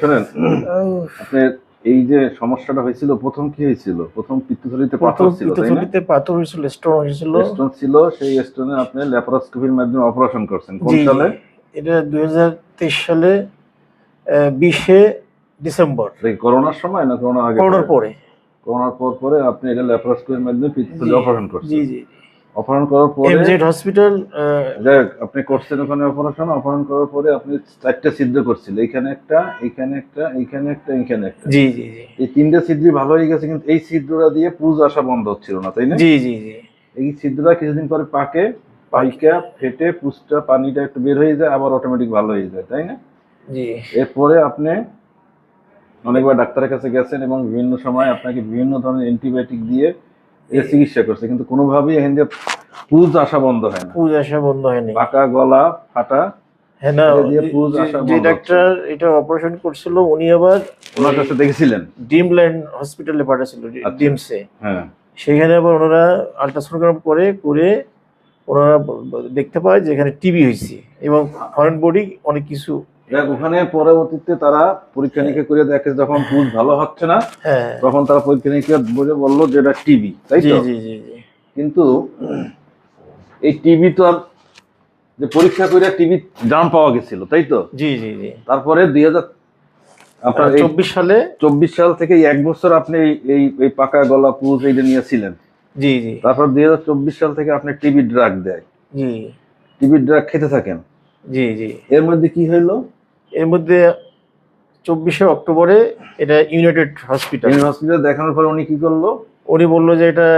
শোনেন আপনার এই যে সমস্যাটা হয়েছিল প্রথম কি হয়েছিল? প্রথম পিত্তথলিতে পাথর ছিল পিত্তথলিতে পাথর হয়েছিল স্টোন হয়েছিল। স্টোন ছিল সেই স্টোনে আপনি ল্যাপারোস্কোপির মাধ্যমে অপারেশন করছেন। কোন। সালে? এটা দুই সালে বিশে ডিসেম্বর। এই করোনার সময় না করোনার আগে করোনার পরে? করোনার পর পরে আপনি এটা ল্যাপারোস্কোপির মাধ্যমে পিত্তথলি অপারেশন করছেন। জি জি। অপারেশন করার পরে এমজেড হসপিটাল যাই আপনি করছেন ওখানে অপারেশন অপারেশন করার পরে আপনি চারটা ছিদ্র করছিল। এইখানে একটা এইখানে একটা এইখানে একটা এইখানে একটা। জি জি জি। এই তিনটা ছিদ্রই ভালো হয়ে গেছে কিন্তু এই ছিদ্রটা দিয়ে পুজ আসা বন্ধ হচ্ছিল না তাই না? জি জি জি। এই ছিদ্রটা কিছুদিন পরে পাকে পাইকা ফেটে পুজটা পানিটা একটু বের হয়ে যায় আবার অটোমেটিক ভালো হয়ে যায় তাই না? জি। এরপরে আপনি অনেকবার ডাক্তারের কাছে গেছেন এবং বিভিন্ন সময় আপনাকে বিভিন্ন ধরনের অ্যান্টিবায়োটিক দিয়ে এর চিকিৎসা করছে কিন্তু কোনোভাবেই এখান দিয়ে পুজ আসা বন্ধ হয় না। পুজ আসা বন্ধ হয়নি। পাকা গলা ফাটা হ্যাঁ না যে- ডাক্তার এটা অপারেশন করছিল উনি আবার ওনার কাছে দেখেছিলেন? ডিমল্যান্ড হসপিটালে পাঠাছিল আচ্ছা। ডিমসে। হ্যাঁ। সেখানে আবার ওনারা আলট্রাসোনোগ্রাম করে করে ওনারা দেখতে পায় যে এখানে টিবি হয়েছে এবং ফরেন বডি অনেক কিছু দেখ ওখানে পরবর্তীতে তারা পরীক্ষা নিরীক্ষা করে দেখে যখন পুজ ভালো হচ্ছে না। হ্যাঁ। তখন তারা পরীক্ষা নিরীক্ষা বলে বলল যে এটা টিবি তাই তো? কিন্তু এই টিবি তো আর যে পরীক্ষা করে টিবি জাম পাওয়া গেছিল তাই তো? জি জি জি। তারপরে দুই হাজার আপনার চব্বিশ সালে? চব্বিশ সাল থেকে এক বছর আপনি এই- এই এই পাকা গলা পুজ এইটা নিয়েছিলেন। জি জি। তারপর দুই হাজার চব্বিশ সাল থেকে আপনি টিবি ড্রাগ দেয়। জি। টিবি ড্রাগ খেতে থাকেন। জি জি। এর মধ্যে কি হইল? এর মধ্যে চব্বিশে অক্টোবরে এটা ইউনাইটেড হসপিটাল হসপিটাল দেখানোর পর উনি কি করল? উনি বলল যে এটা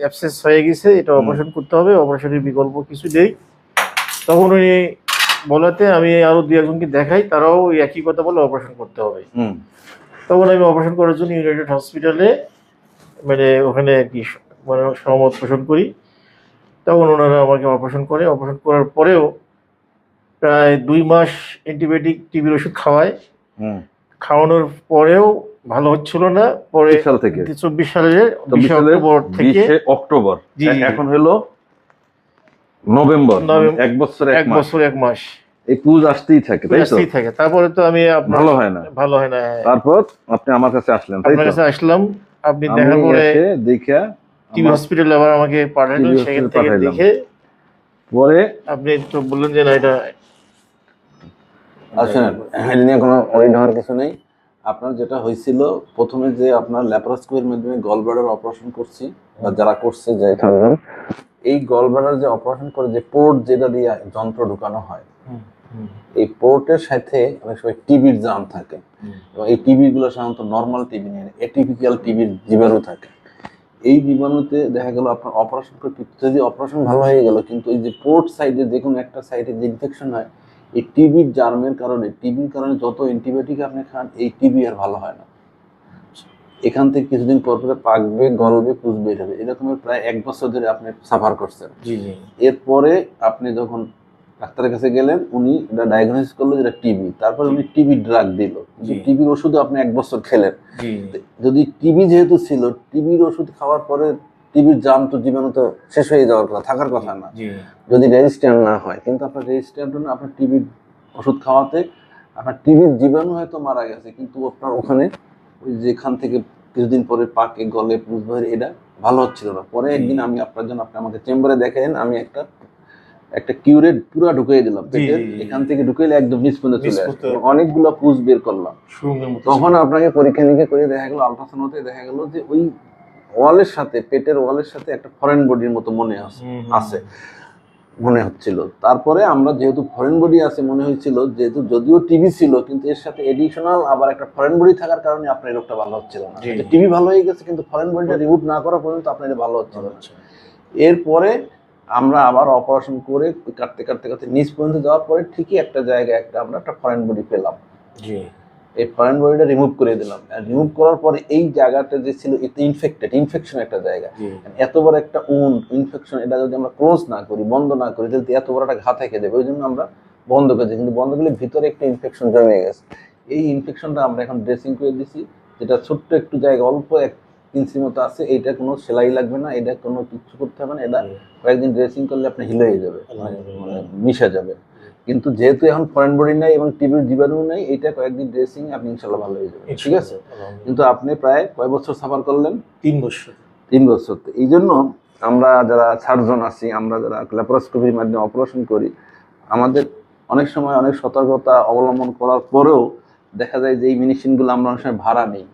অ্যাবসেস হয়ে গেছে এটা অপারেশন করতে হবে অপারেশনের বিকল্প কিছু নেই। তখন উনি বলাতে আমি আরও দু একজনকে দেখাই তারাও একই কথা বলে অপারেশন করতে হবে। তখন আমি অপারেশন করার জন্য ইউনাইটেড হসপিটালে মানে ওখানে আর কি মানে সহমত পোষণ করি। তখন ওনারা আমাকে অপারেশন করে অপারেশন করার পরেও প্রায় দুই মাস অ্যান্টিবায়োটিক টিবির ওষুধ খাওয়ায়। হুম। খাওয়ানোর পরেও ভালো হচ্ছিল না। পরে সাল থেকে। চব্বিশ সালের বিশে অক্টোবর থেকে। এখন হলো নভেম্বর। এক বছর এক বছর এক মাস। এই পুজ আসতেই থাকে তাই তো? আসতেই থাকে। তারপরে তো আমি ভালো হয় না। ভালো হয় না হ্যাঁ। তারপর আপনি আমার কাছে আসলেন আপনার কাছে আসলাম। আপনি দেখার পরে দেখা টিভি হসপিটালে আবার আমাকে পাঠালেন টিবি সেখান থেকে দেখে পরে আপনি তো বললেন যে না এটা আপনার যেটা হয়েছিল, প্রথমে যে আপনার ল্যাপারোস্কোপির মাধ্যমে গলব্লাডার অপারেশন করছি, বা যারা করছে যে এই গলব্লাডার যে অপারেশন করে, যে পোর্ট যেটা দিয়ে যন্ত্র ঢুকানো হয়, এই পোর্টের সাথে অনেক সময় টিবির জাম থাকে, এবং এই টিবি গুলো সাধারণত নর্মাল টিবি নিয়ে এটিপিক্যাল টিবির জীবাণু থাকে। এই জীবাণুতে দেখা গেল, আপনার অপারেশন করে যদি অপারেশন ভালো হয়ে গেল, কিন্তু এই যে পোর্ট সাইডে যে কোনো একটা সাইডে যে ইনফেকশন হয় এই টিবির জার্মের কারণে টিবির কারণে যত অ্যান্টিবায়োটিক আপনি খান এই টিবি আর ভালো হয় না। এখান থেকে কিছুদিন পর পরে পাকবে গলবে পুষবে যাবে এরকমের প্রায় এক বছর ধরে আপনি সাফার করছেন। জি জি। এরপরে আপনি যখন ডাক্তারের কাছে গেলেন উনি এটা ডায়াগনোসিস করল যেটা টিবি তারপরে উনি টিবি ড্রাগ দিল। টিবির ওষুধ আপনি এক বছর খেলেন। যদি টিবি যেহেতু ছিল টিবির ওষুধ খাওয়ার পরে টিবির জাম তো জীবাণু তো শেষ হয়ে যাওয়ার কথা থাকার কথা না। যদি রেজিস্ট্যান্ট না হয় কিন্তু আপনার রেজিস্ট্যান্ট না আপনার টিবির ওষুধ খাওয়াতে আপনার টিবির জীবাণু হয়তো মারা গেছে কিন্তু আপনার ওখানে ওই যেখান থেকে কিছুদিন পরে পাকে গলে পুষবাহের এটা ভালো হচ্ছিল না। পরে একদিন আমি আপনার জন্য আপনি আমাকে চেম্বারে দেখেন আমি একটা একটা কিউরেট পুরো ঢুকিয়ে দিলাম পেটের। এখান থেকে ঢুকাইলে একদম নিচ পর্যন্ত চলে। আসে অনেকগুলো পুষ বের করলাম। তখন আপনাকে পরীক্ষা নিরীক্ষা করে দেখা গেলো গেল আলট্রাসাউন্ডতে দেখা গেল যে ওই ওয়ালের সাথে পেটের ওয়ালের সাথে একটা ফরেন বডির মতো মনে আছে মনে হচ্ছিল। তারপরে আমরা যেহেতু ফরেন বডি আছে মনে হয়েছিল যেহেতু যদিও টিভি ছিল কিন্তু এর সাথে এডিশনাল আবার একটা ফরেন বডি থাকার কারণে আপনার রোগটা ভালো হচ্ছিল না। টিভি ভালো হয়ে গেছে কিন্তু ফরেন বডিটা রিমুভ না করা পর্যন্ত আপনার ভালো হচ্ছিল না। এরপরে আমরা আবার অপারেশন করে কাটতে কাটতে কাটতে নিচ পর্যন্ত যাওয়ার পরে ঠিকই একটা জায়গায় একটা আমরা একটা ফরেন বডি পেলাম। জি। এই ফরেন বডিটা রিমুভ করে দিলাম রিমুভ করার পরে এই জায়গাটা যে ছিল এতে ইনফেক্টেড ইনফেকশন একটা জায়গা। জি। এত বড় একটা উন ইনফেকশন এটা যদি আমরা ক্লোজ না করি বন্ধ না করি তাহলে এত বড় একটা ঘা থেকে যাবে। ওই জন্য আমরা বন্ধ করে দিই কিন্তু বন্ধ করলে ভিতরে একটা ইনফেকশন জমে গেছে। এই ইনফেকশনটা আমরা এখন ড্রেসিং করে দিছি। যেটা ছোট্ট একটু জায়গা অল্প এক ইঞ্চি মতো আছে এটা কোনো সেলাই লাগবে না এটা কোনো কিছু করতে হবে না। এটা কয়েকদিন ড্রেসিং করলে আপনি হিলে হয়ে যাবে মানে মানে মিশে যাবে। কিন্তু যেহেতু এখন ফরেন বডি নাই এবং টিভির জীবাণু নাই এটা কয়েকদিন ড্রেসিং আপনি ইনশাল্লাহ ভালো হয়ে যাবেন ঠিক আছে? কিন্তু আপনি প্রায় কয় বছর সাফার করলেন? তিন বছর। তিন বছর। তো এই জন্য আমরা যারা সার্জন আছি আমরা যারা ল্যাপারোস্কোপির মাধ্যমে অপারেশন করি আমাদের অনেক সময় অনেক সতর্কতা অবলম্বন করার পরেও দেখা যায় যে এই মেশিনগুলো আমরা অনেক সময় ভাড়া নেই।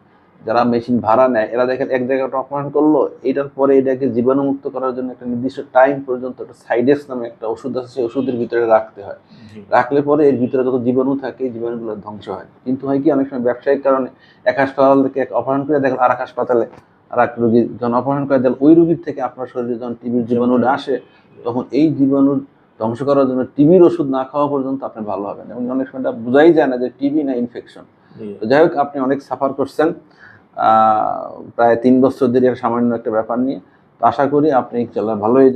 যারা মেশিন ভাড়া নেয় এরা দেখেন এক জায়গাটা অপারেশন করল এটার পরে এটাকে জীবাণুমুক্ত করার জন্য একটা নির্দিষ্ট টাইম পর্যন্ত একটা সাইডেক্স নামে একটা ওষুধ আছে সেই ওষুধের ভিতরে রাখতে হয়। রাখলে পরে এর ভিতরে যত জীবাণু থাকে জীবাণুগুলো ধ্বংস হয়। কিন্তু হয় কি অনেক সময় ব্যবসায়িক কারণে এক হাসপাতাল থেকে এক অপারেশন করে দেখেন আর এক হাসপাতালে আর এক রুগী যখন অপহরণ করে দেখেন ওই রুগীর থেকে আপনার শরীরে যখন টিবির জীবাণুটা আসে তখন এই জীবাণুর ধ্বংস করার জন্য টিবির ওষুধ না খাওয়া পর্যন্ত আপনি ভালো হবেন। এবং অনেক সময় এটা বোঝাই যায় না যে টিবি না ইনফেকশন। যাই হোক আপনি অনেক সাফার করছেন। প্রায় তিন বছর ধরে সামান্য একটা ব্যাপার নিয়ে। তো আশা করি আপনি ইনশাল্লাহ ভালো হয়ে